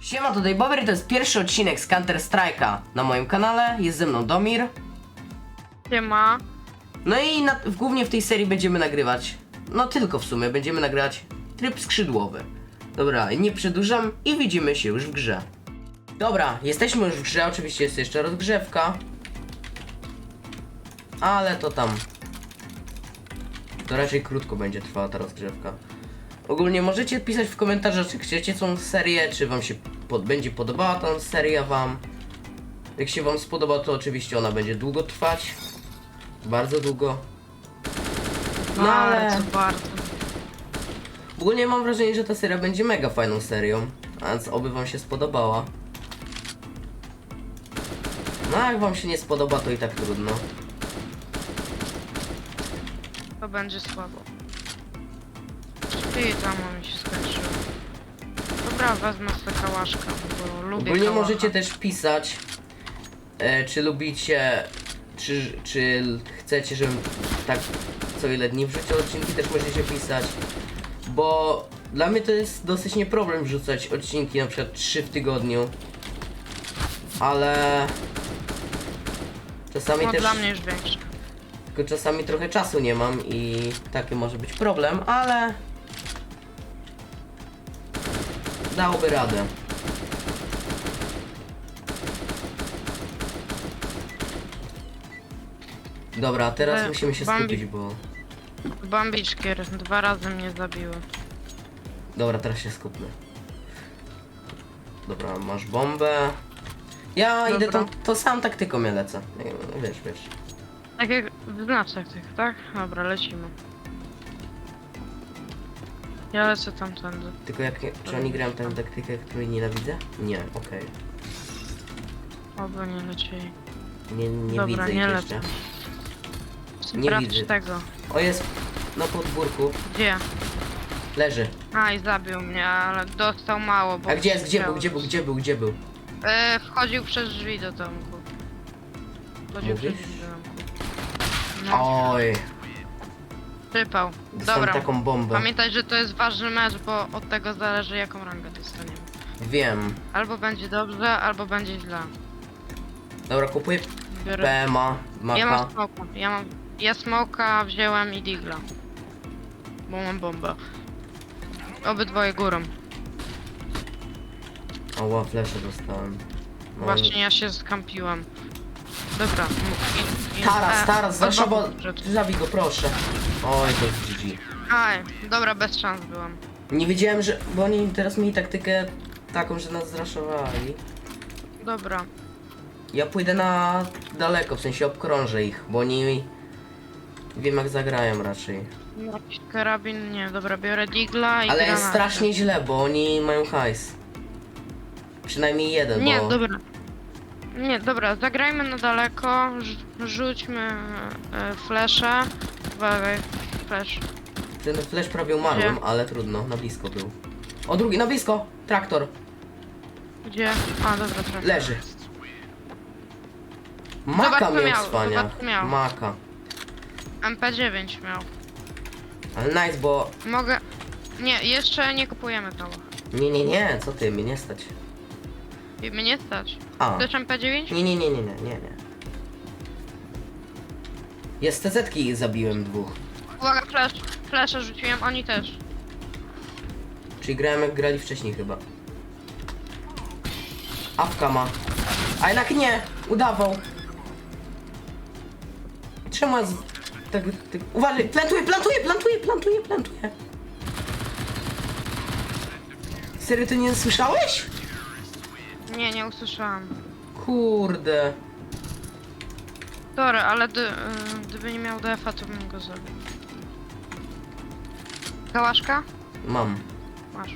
Siema, tutaj Bober i to jest pierwszy odcinek z Counter Strike'a na moim kanale. Jest ze mną Domir. Siema. No i na, w, głównie w tej serii będziemy nagrywać, no tylko w sumie, będziemy nagrywać tryb skrzydłowy. Dobra, nie przedłużam i widzimy się już w grze. Dobra, jesteśmy już w grze, oczywiście jest jeszcze rozgrzewka. Ale to tam. To raczej krótko będzie trwała ta rozgrzewka. Ogólnie możecie pisać w komentarzach, czy chcecie tą serię, czy wam się pod, będzie podobała ta seria wam. Jak się wam spodoba, to oczywiście ona będzie długo trwać. Bardzo długo. No ale Bardzo, bardzo. ogólnie mam wrażenie, że ta seria będzie mega fajną serią. A więc oby wam się spodobała. No a jak wam się nie spodoba, to i tak trudno. To będzie słabo. Ty tam mi się skończyło. Dobra, wezmę sobie kałaszka, bo lubię Ogólnie kałacha. możecie też pisać, e, czy lubicie, czy, czy chcecie, żebym tak co ile dni wrzucił odcinki, też możecie pisać. Bo dla mnie to jest dosyć nie problem wrzucać odcinki na przykład 3 w tygodniu. Ale czasami No też dla mnie już większy. tylko czasami trochę czasu nie mam i taki może być problem, ale dałoby radę. Dobra, teraz Ale musimy się Bambi- skupić, bo... Bambiczkier dwa razy mnie zabiły. Dobra, teraz się skupmy. Dobra, masz bombę. Ja idę Dobra. tą, to sam taktyką ja lecę. Wiesz, wiesz. Tak jak w znaczkach tych, tak? Dobra, lecimy. Ja lecę tamtędy. Tylko jak, czy oni grają tę taktykę, której nienawidzę? Nie, okej. Oby nie lecieli. Nie, nie Dobra, widzę nie ich lecę. jeszcze. Nie Sprawdź widzę. tego. O, jest na podwórku. Gdzie? Leży. A, i zabił mnie, ale dostał mało, bo... A gdzie jest? Gdzie był? Gdzie był? Gdzie był? Gdzie był? E, wchodził przez drzwi do domku. Wchodził Mówisz? przez drzwi do domku. No, Oj, dostałem Dobra. taką bombę. Pamiętaj, że to jest ważny mecz, bo od tego zależy jaką rangę dostaniemy. Wiem. Albo będzie dobrze, albo będzie źle. Dobra, kupuję Biorę... PMA, Ja maka. mam smoka. Ja mam... Ja smoka wziąłem i digla. Bo mam bombę. Obydwoje górą. Oła, flesze dostałem. No, Właśnie ja się skampiłem. Dobra. i- i- Taras, e, Taras, od zaszobo... boku przed- Zabij go, proszę. Oj, to jest GG. Aj, dobra, bez szans byłem. Nie wiedziałem, że... Bo oni teraz mieli taktykę taką, że nas zraszowali. Dobra. Ja pójdę na daleko, w sensie obkrążę ich, bo oni... Wiem jak zagrają raczej. Jakiś karabin, nie, dobra, biorę digla i Ale jest granaty. strasznie źle, bo oni mają hajs. Przynajmniej jeden, Nie, bo... dobra. Nie, dobra, zagrajmy na daleko, rz- rzućmy e, flesze. Uważaj, flash. Ten flash prawie umarłem, Gdzie? ale trudno, na blisko był. O, drugi, na blisko! Traktor, Gdzie? A, dobra, trafię. leży. Maka Zobacz, co miał miał, cwania. zobacz, co miał. Maka. MP9 miał. Ale nice, bo... Mogę... Nie, jeszcze nie kupujemy koło. Nie, nie, nie, co ty, mnie nie stać. I mnie nie stać. A, Chcesz MP9? nie, nie, nie, nie, nie, nie, nie. Jest TZ-ki zabiłem dwóch. Uwaga, flash. Flasha rzuciłem, oni też. Czyli grałem jak grali wcześniej chyba. Awka ma. A jednak nie! Udawał. Czemu ja z... tak, tak... Uważaj, plantuje, plantuje, plantuje, plantuje, plantuje. Serio, ty nie słyszałeś? Nie, nie usłyszałam. Kurde. Sorry, ale dy, y, gdyby nie miał DF-a, to bym go zabił. Kałaszka? Mam. Masz.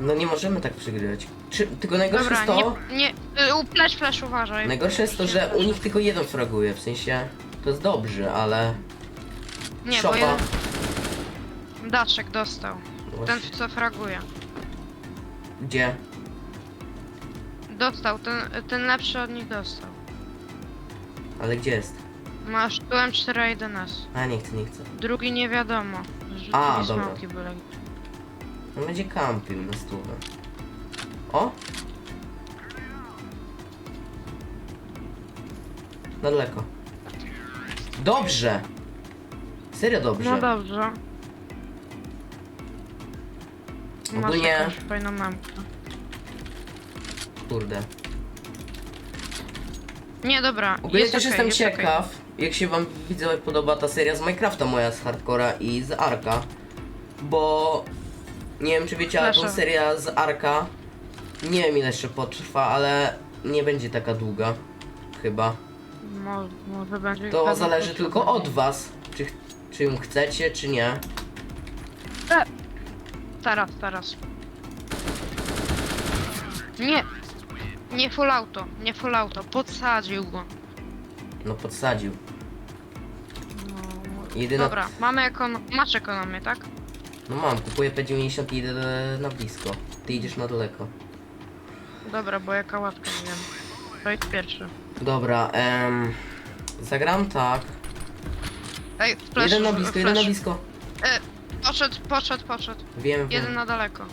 No nie możemy tak przegrywać. Czy, tylko najgorsze Dobra, jest to... nie, nie, y, u- flash, flash, uważaj. Najgorsze jest to, że u nich tylko jeden fraguje, w sensie... To jest dobrze, ale... Nie, bo Szopa. jeden... Daszek dostał. Ten, Właśnie. co fraguje. Gdzie? Dostał, ten, ten lepszy od nich dostał. Ale gdzie jest? Masz tu M4A1S. A, nie chcę, nie chcę. Drugi nie wiadomo. Rzucili A, dobra. smoki byle. No będzie kampił na stówę. O! Na daleko. Dobrze! Serio dobrze. No dobrze. Masz Ogólnie- jakąś fajną mamkę. Kurde. Nie, dobra. Ogólnie jest też okej, jestem jest ciekaw, jak się wam widzowie podoba ta seria z Minecrafta moja z Hardcora i z Arka. Bo nie wiem czy wiecie, ale Proszę. seria z Arka nie wiem ile jeszcze potrwa, ale nie będzie taka długa. Chyba. Mo, może będzie To zależy tylko od was, czy, ch- czy ją chcecie, czy nie. E, Teraz, teraz. Nie. Nie full auto, nie full auto. Podsadził go. No podsadził. No, Jedyna... Dobra, mamy ekono... Masz ekonomię, tak? No mam, kupuję P90 i idę na blisko. Ty idziesz na daleko. Dobra, bo jaka łatka nie wiem. To jest pierwszy. Dobra, em, zagram tak. Ej, flash, jeden na blisko, jeden na flash. blisko. E, poszedł, poszedł, poszedł. Wiem, wiem. Jeden na daleko.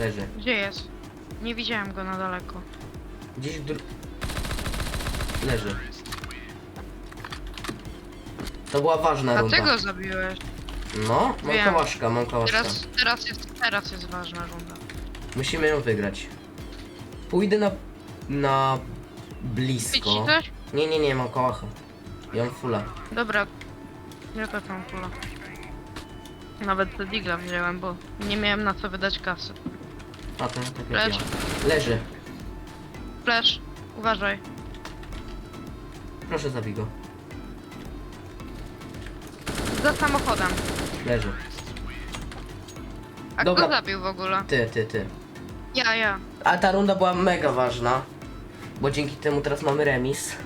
Leży. Gdzie jest? Nie widziałem go na daleko. Gdzieś w dru... Leży. To była ważna runda. ty go zabiłeś. No, mam Wiem. kałaszka, mam kałaszka. Teraz, teraz jest, teraz jest ważna runda. Musimy ją wygrać. Pójdę na... na... Blisko. coś? Nie, nie, nie, mam kałacha. Ja mam fulla. Dobra. Ja też mam kula. Nawet do digla wziąłem, bo nie miałem na co wydać kasy. A to tak jak Lecz. ja. Leży. Flash, uważaj. Proszę zabij go. Za samochodem. Leży. A Dobra. kto zabił w ogóle? Ty, ty, ty. Ja, ja. A ta runda była mega ważna. Bo dzięki temu teraz mamy remis.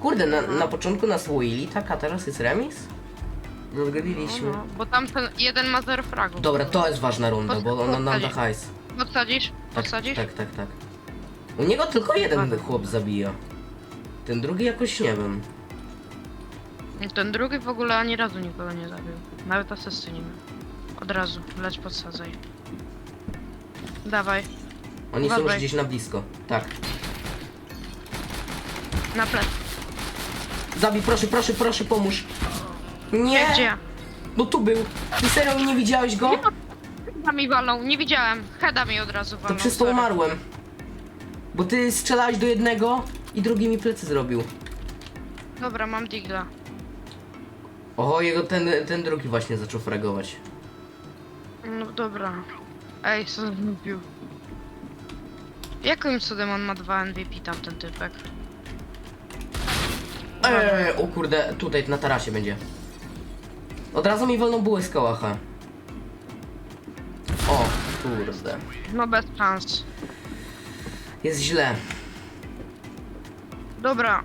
Kurde, na, na początku nas łoili, tak, a teraz jest remis? Zgadiliśmy. No, no, bo tamten jeden ma zero fragów. Dobra, to jest ważna runda, bo ona nam da hajs. Podsadzisz? Tak, Podsadzisz? tak, tak, tak. U niego tylko jeden Ładnie. chłop zabija. Ten drugi jakoś nie wiem. Ten drugi w ogóle ani razu nikogo nie zabił. Nawet asysty nie miał. Od razu, leć podsadzaj. Dawaj, Oni są już Uważaj. gdzieś na blisko. Tak. na plec. Zabij, proszę, proszę, proszę, pomóż. Nie! Gdzie? No tu był. Ty serio nie widziałeś go? Heada mi walnął, nie widziałem. Heada mi od razu To walnął. przez to sorry. umarłem. Bo ty strzelałeś do jednego i drugi mi plecy zrobił. Dobra, mam digla. Oho, jego ten, ten drugi właśnie zaczął fragować. No dobra. Ej, co zrobił? Jakim cudem on ma dwa MVP tamten typek? Eee, o kurde, tutaj na tarasie będzie. Od razu mi wolną buły z kałacha. O, kurde. No bez szans. Jest źle. Dobra.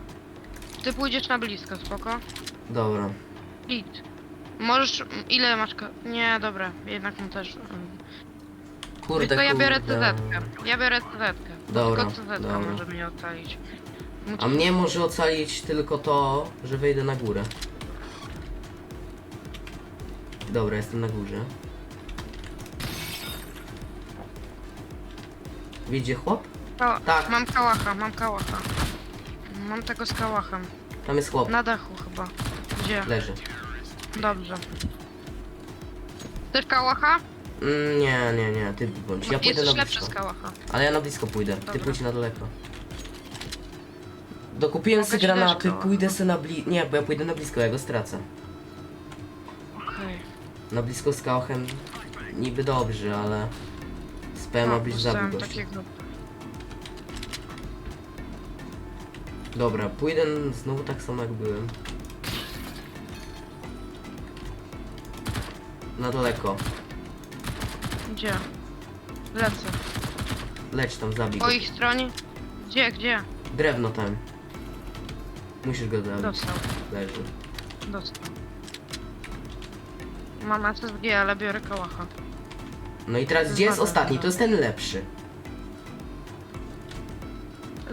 Ty pójdziesz na blisko, spoko? Dobra. Git. Możesz... Ile masz... ko- Nie, dobra. Jednak mu też... mm. Kurde, Tylko ja biorę kurde. CZ-kę. Ja biorę CZ-kę. Dobra, Tylko CZ-kę dobra. może mnie ocalić. A mnie może ocalić tylko to, że wejdę na górę. Dobra, jestem na górze. Widzicie chłop? Ka- Tak. Mam kałacha, mam kałacha. Mam tego z kałachem. Tam jest chłop. Na dachu chyba. Gdzie? Leży. Dobrze. Chcesz kałacha? Mm, nie, nie, nie, ty bądź. Ja pójdę na blisko. z kałacha. Ale ja na blisko pójdę. Ty Dobra. pójdź na daleko. Dokupiłem sobie granaty, pójdę sobie na blisko. Nie, bo ja pójdę na blisko, ja go stracę. Okej. Na blisko z kałachem niby dobrze, ale z PMA byś zabił gościa. takiego. Dobra, pójdę znowu tak samo jak byłem. Na daleko. Gdzie? Lecę. Leć tam, zabij go. Po ich stronie? Gdzie, gdzie? Drewno tam. Musisz go zabić. Dostał, Leży. dostał. Mam SSG, ale biorę kałacha. No i teraz gdzie jest ostatni? To jest ten lepszy.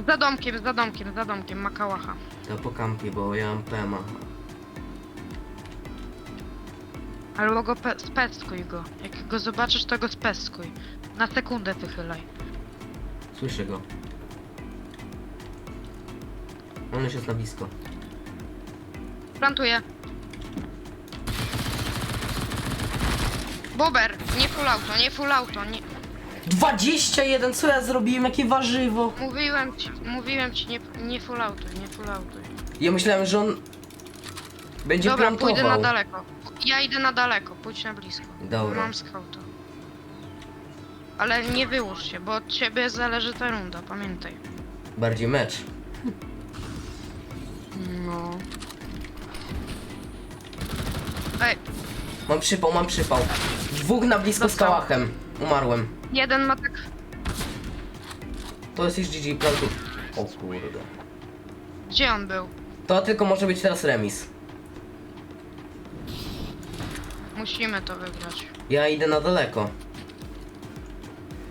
Za domkiem, za domkiem, za domkiem, ma kałacha. To po kampie, bo ja mam PMA. Albo go pe- speckuj go. Jak go zobaczysz, to go speckuj. Na sekundę wychylaj. Słyszę go. On już jest na blisko. Plantuję. Bober, nie full auto, nie full auto, nie... 21, co ja zrobiłem? Jakie warzywo? Mówiłem ci, mówiłem ci, nie, nie full auto, nie full auto. Ja myślałem, że on będzie Dobra, plantował. pójdę na daleko. Ja idę na daleko, pójdź na blisko. Dobra. Mam skauta. Ale nie wyłóż się, bo od ciebie zależy ta runda, pamiętaj. Bardziej mecz. No. Ej, Mam przypał, mam przypał. Dwóch na blisko z Dostał. kałachem. Umarłem. jeden ma tak... To jest już GG plantu. O kurde. Gdzie on był? To tylko może być teraz remis. Musimy to wygrać. Ja idę na daleko.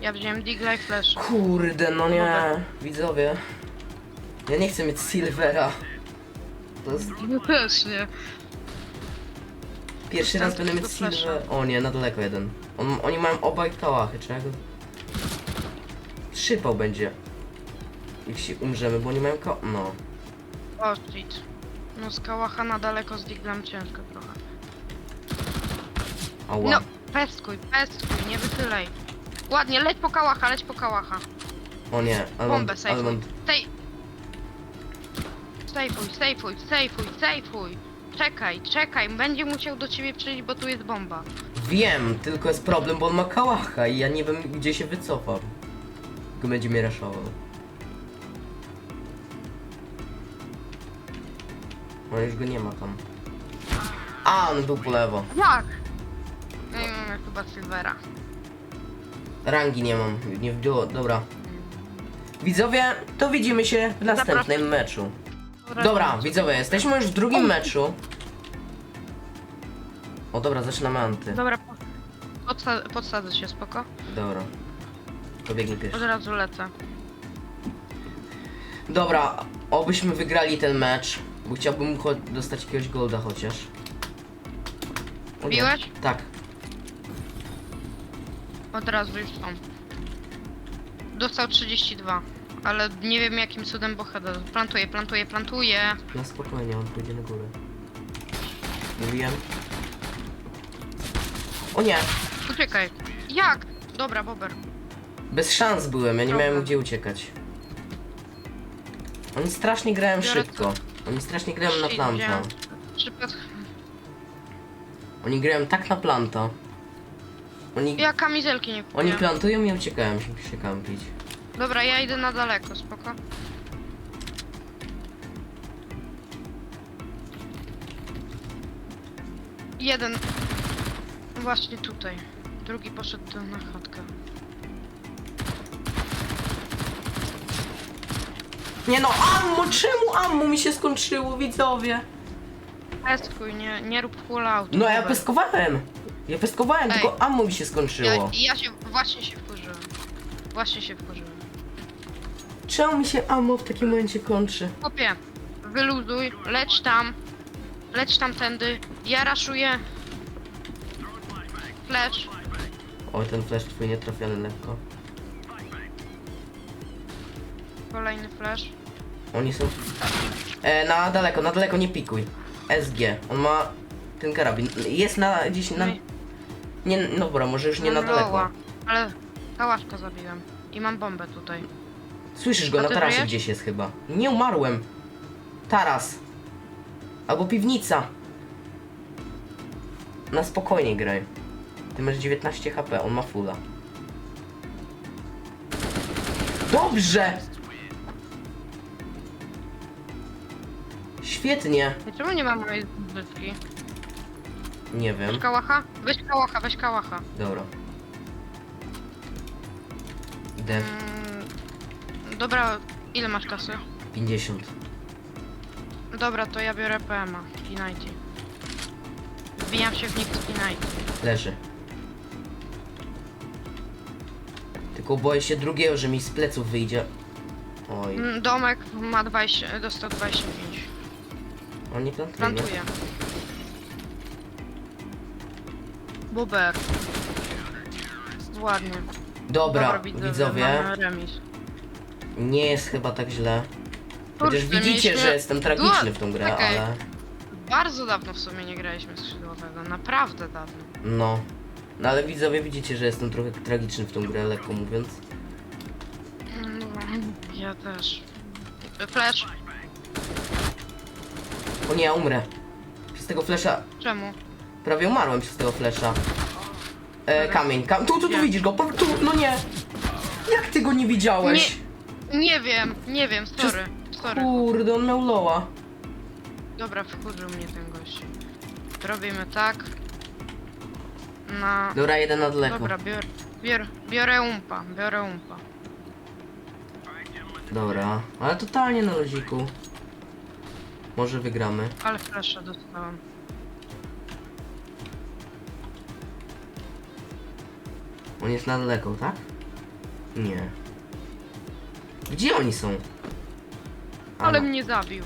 Ja wziąłem Digla i Flash. Kurde, no nie. Widzowie. Ja nie chcę mieć Silvera. To jest No też nie. Pierwszy raz będę mieć. Silver. O nie, na daleko jeden. On, oni mają obaj kałachy, trzeba go... Przypał będzie. Jeśli umrzemy, bo oni mają ka... No. O, shit. No z kałacha na daleko z Diglem ciężko trochę. Ała. No, peskuj, peskuj, nie wychylaj. Ładnie, leć po kałacha, leć po kałacha. O nie, ale mam, Bombę ale sejfuj. mam... Sej... Sejfuj, sejfuj, sejfuj, sejfuj. Czekaj, czekaj, będzie musiał do ciebie przyjść, bo tu jest bomba. Wiem, tylko jest problem, bo on ma kałacha i ja nie wiem gdzie się wycofam. Go będzie mnie raszował. No już go nie ma tam. A, on był po lewo. Jak? No i mamy chyba Silvera. Rangi nie mam, nie wdziło, dobra. Widzowie, to widzimy się w następnym meczu. Dobra, widzowie, jesteśmy już w drugim meczu. O dobra, zaczynamy anty. Dobra, po- podsa podsadzę się, spoko. Dobra. To biegnij Od pierwszy. razu lecę. Dobra, obyśmy wygrali ten mecz, bo chciałbym cho- dostać jakiegoś golda chociaż. O nie. Biłeś? Tak. Od razu już są. Dostał 32, ale nie wiem jakim cudem bohater. Plantuje, plantuje, plantuje. Na spokojnie, on pójdzie na górę. Mówiłem. O nie! Uciekaj. Jak? Dobra, Bober. Bez szans byłem, ja nie Dobra. miałem gdzie uciekać. Oni strasznie grają Biorę szybko. Oni strasznie grają na planta. Oni grają tak na planta. Oni, Ja kamizelki nie kupię. oni plantują i uciekają się, się kampić. Dobra, ja idę na daleko, spoko. Jeden. Właśnie tutaj. Drugi poszedł na chatkę. Nie no, ammo! Czemu ammo mi się skończyło, widzowie? Peskuj, nie, nie rób out. No ja Bober. peskowałem. Ja peskowałem, Ej. tylko ammo mi się Ja, skończyło. ja się, właśnie się wkurzyłem. Właśnie się wkurzyłem. Czemu mi się ammo w takim momencie kończy? Chłopie, wyluzuj, leć tam. Leć tamtędy. Ja raszuję. Flash. O, ten flash twój nietrafiony lekko. Kolejny flash. Oni są... E, na daleko, na daleko nie pikuj. SG. On ma ten karabin. Jest na gdzieś na... Nie, no dobra, może już nie na Mam daleko. Ale kałaszka zabiłem. I mam bombę tutaj. Słyszysz go, A na ty tarasie żyjesz? gdzieś jest chyba. Nie umarłem. Taras. Albo piwnica. Na spokojnie graj. Ty masz 19 HP, on ma fulla. Dobrze! Świetnie. I czemu nie ma mojej zbytki? Nie wiem. Weź kałacha? Weź kałacha, weź kałacha. Dobra. Mm, dobra, ile masz kasy? 50. Dobra, to ja biorę PMA. Kinajcie. Wbijam się w nich z. Leży. Tylko boję się drugiego, że mi z pleców wyjdzie. Oj, Mm, Domek ma 20, dostał 25. on nie plantuje. nie? Plantuję. Bober. Ładnie. Dobra, widzowie, widzowie, mamy remis. Nie jest chyba tak źle. Chociaż Kurde, widzicie, mieliśmy że jestem tragiczny w tą grę, ale... Bardzo dawno w sumie nie graliśmy skrzydłowego. Naprawdę dawno. No. No ale widzowie widzicie, że jestem trochę tragiczny w tą grę, lekko mówiąc. No, ja też. Flash. O nie, ja umrę. Przez tego flesza... Czemu? Prawie umarłem przez tego flesza. E, kamień, kam... Tu, tu, tu widzisz go, po- tu, no nie! Jak ty go nie widziałeś? Nie wiem, nie wiem, sorry. Sorry. Kurde, on miał loa. Dobra, wkurzył mnie ten gość. Robimy tak. Na... Dobra, jeden na daleko. Dobra, bior, bior, biorę umpa, biorę umpa. Dobra, ale totalnie na luziku. Może wygramy. Ale flasha dostałem. On jest na daleko, tak? Nie. Gdzie oni są? A, Ale no, mnie zabił.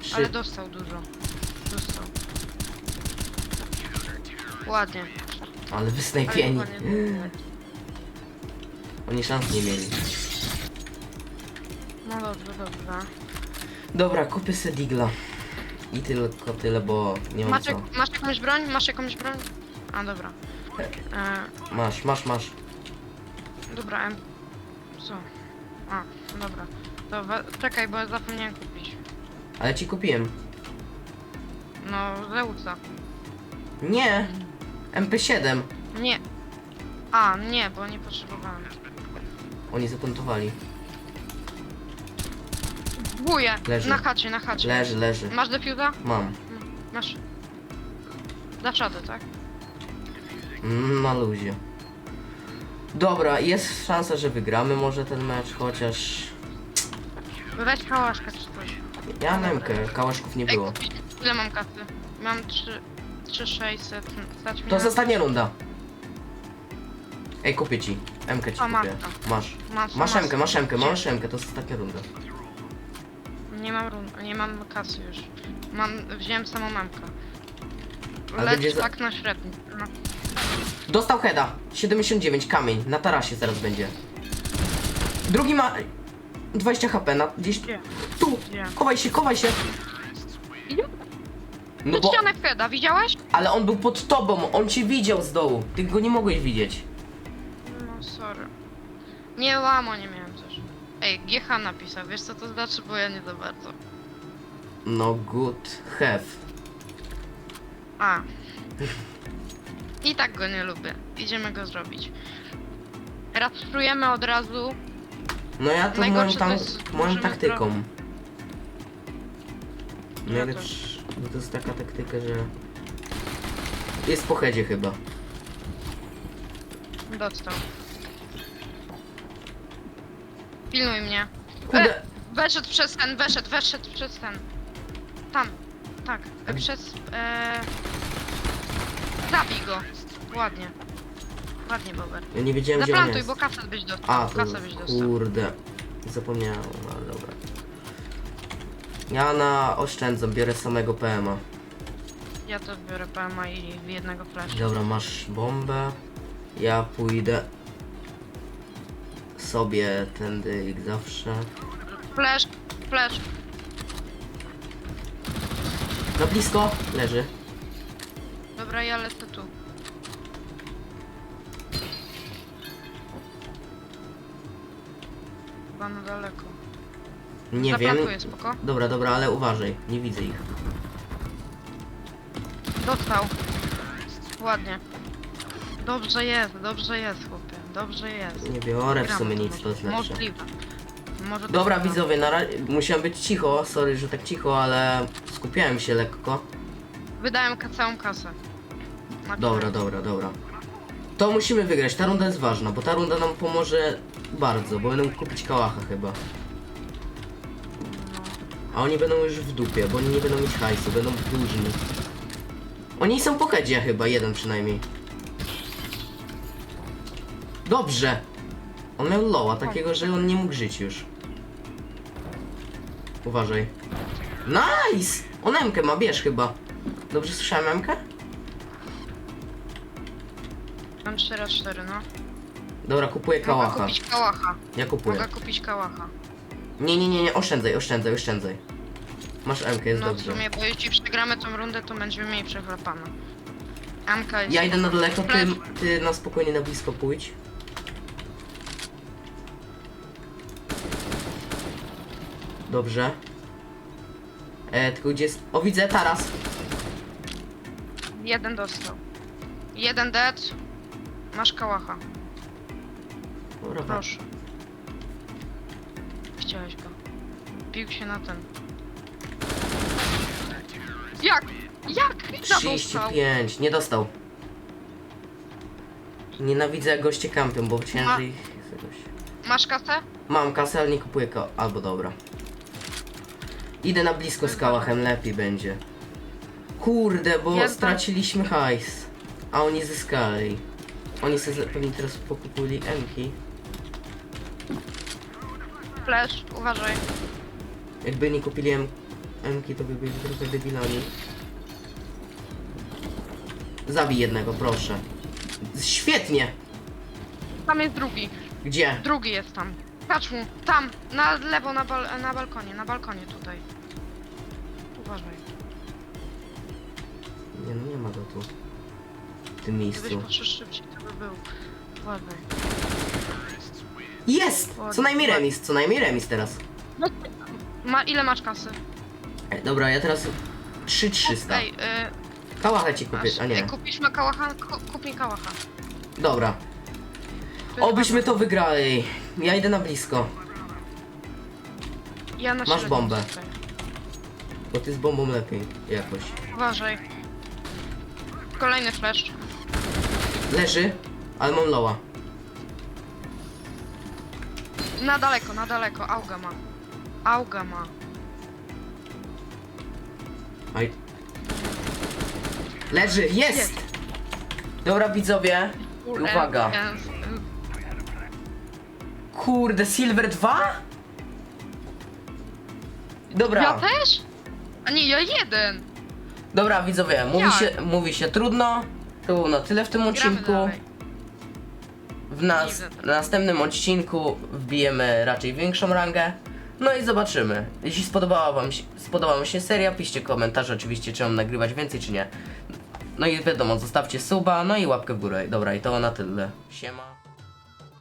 trzy. Ale dostał dużo. Dostał. Ładnie. Ale Ale wysnajpieni. nie- Oni szans nie mieli. No dobrze, dobrze. Dobra, kupię sobie digla. I tylko tyle, bo nie mam Masz, co. jak, masz jakąś broń? Masz jakąś broń? A, dobra. E, Masz, masz, masz. dobra, em... Co? A, dobra. To we... czekaj, bo zapomniałem kupić. Ale ci kupiłem. No, Zeusa. Nie! MP7. Nie. A, nie, bo nie potrzebowałem. Oni zaplantowali. Buję! Leży. Na chacie, na chacie. Leży, leży. Masz defuza? Mam. Masz. Dasz radę, tak? Mm, Na luzie. Dobra, jest szansa, że wygramy może ten mecz, chociaż... Weź kałaszka czy coś. Ja mam MK, kałaszków nie było. Ile mam kasy? Mam 3... 3600. Stać mnie To na- jest ostatnia runda. Ej, kupię ci. MK ci A, kupię. Masz. Masz, Masz MK, masz MK, Gdzie? masz MK, to jest ostatnia runda. Nie mam run, nie mam kasy już. Mam, wziąłem samą mamkę. Ale Leć będzie za- tak na średni. No. Dostał heada. 79, kamień. Na tarasie zaraz będzie. Drugi ma... 20 HP, na gdzieś... Gdzie? Tu! Gdzie? Kowaj się, kowaj się! No No bo... ścianę Feda, widziałeś? Ale on był pod tobą, on cię widział z dołu. Ty go nie mogłeś widzieć. No sorry. Nie łamo, nie miałem też. Ej, GH napisał, wiesz co to znaczy, bo ja nie za bardzo. No good have. A. I tak go nie lubię. Idziemy go zrobić. Rastrujemy od razu. No ja to moją, Najgorsze to tam, jest, moją możemy taktyką. Ja Najlepsz... No to jest taka taktyka, że... Jest po headzie chyba. Dostał. Pilnuj mnie. Kurde, E, weszedł przez ten, weszedł, weszedł przez ten. Tam. Tak. Przez. E... Zabij go. Ładnie. Ładnie, Bober. ja nie wiedziałem gdzie on Zaplantuj, jest. bo kasę byś dostał. A, kasę byś dostał. kurde. Zapomniałem, ale dobra. Ja na oszczędzam, biorę samego PMA. Ja to biorę PMA i jednego flasha. Dobra, masz bombę. Ja pójdę sobie tędy jak zawsze. Flash, flash. Na blisko leży. Dobra, ja lecę tu. Chyba na daleko. Nie wiem. Spoko. Dobra, dobra, ale uważaj, nie widzę ich. Dostał. Ładnie. Dobrze jest, dobrze jest, chłopie. Dobrze jest. Nie biorę w Gramy sumie to nic, to lepsze. Możliwe. Może to Dobra, wygra. widzowie, na razie musiałem być cicho, sorry, że tak cicho, ale skupiałem się lekko. Wydałem ka- całą kasę. Na Dobra, dobra, dobra. To musimy wygrać, ta runda jest ważna, bo ta runda nam pomoże bardzo, bo będą kupić kałacha chyba. A oni będą już w dupie, bo oni nie będą mieć hajsu, będą dłużni. Oni są po headzie chyba, jeden przynajmniej. Dobrze! On miał loa, takiego, że on nie mógł żyć już. Uważaj. Nice! On MK ma, bierz chyba. Dobrze słyszałem MK? Mam 4 4 no. Dobra, kupuję Mogę kałacha. kupić kałacha. Ja kupuję. Mogę kupić kałacha. Nie, nie, nie, nie, oszczędzaj, oszczędzaj, oszczędzaj. Masz MK, jest No w dobrze. sumie, bo jeśli przegramy tą rundę, to będziemy mniej przechlapane. Amka jest... Ja idę na daleko, ty, ty na spokojnie na blisko pójdź. Dobrze. E, tylko gdzie jest... O, widzę, taras. Jeden dostał. Jeden dead. Masz kałacha. Dobra, Proszę. Chciałeś go. Bił się na ten. Jak? Jak? Dostał! 35, nie dostał. Nienawidzę jak goście kampią, bo ciężej ich jakoś. Masz kasę? Mam kasę, ale nie kupuję ko... Albo dobra. Idę na blisko z kałachem, lepiej będzie. Kurde, bo straciliśmy hajs. A oni zyskali. Oni sobie pewnie teraz pokupili Emki. Flash, uważaj. Jakby nie kupili M Emki, to by byli trochę debilami. Zabij jednego, proszę. Świetnie! Tam jest drugi. Gdzie? Drugi jest tam. Patrz mu. Tam. Na lewo, na, bal na balkonie. Na balkonie tutaj. Uważaj. Nie, no nie ma go tu. W tym Gdybyś miejscu. poszedł szybciej, to by był. Uważaj. Jest! Co najmniej remis, co najmniej remis teraz. Ma, ile masz kasy? Ej, dobra, ja teraz 3300. Ej, y, Kałacha ci kupię, masz. a Ej, nie. kupisz ma kałacha? Ku, kup mi kałacha. Dobra. To jest Obyśmy to wygrali. Ja idę na blisko, bardzo- Ja na Masz średnim bombę. tutaj. bo ty z bombą lepiej jakoś. Uważaj. Kolejny flash. Leży, ale mam loła. Na daleko, na daleko. Auga ma. Auga ma. Aj. Leży, jest! Jest. Dobra widzowie, uwaga. E, Kurde, Silver 2? Dobra, Ja też? A nie, ja jeden. Dobra widzowie, mówi Jak? się, mówi się trudno. To było na tyle w tym odcinku. dalej. W nas, w następnym odcinku wbijemy raczej większą rangę. No i zobaczymy. Jeśli spodobała wam się, spodobała wam się seria, piszcie komentarze oczywiście, czy mam nagrywać więcej, czy nie. No i wiadomo, zostawcie suba, no i łapkę w górę. Dobra, i to na tyle. Siema.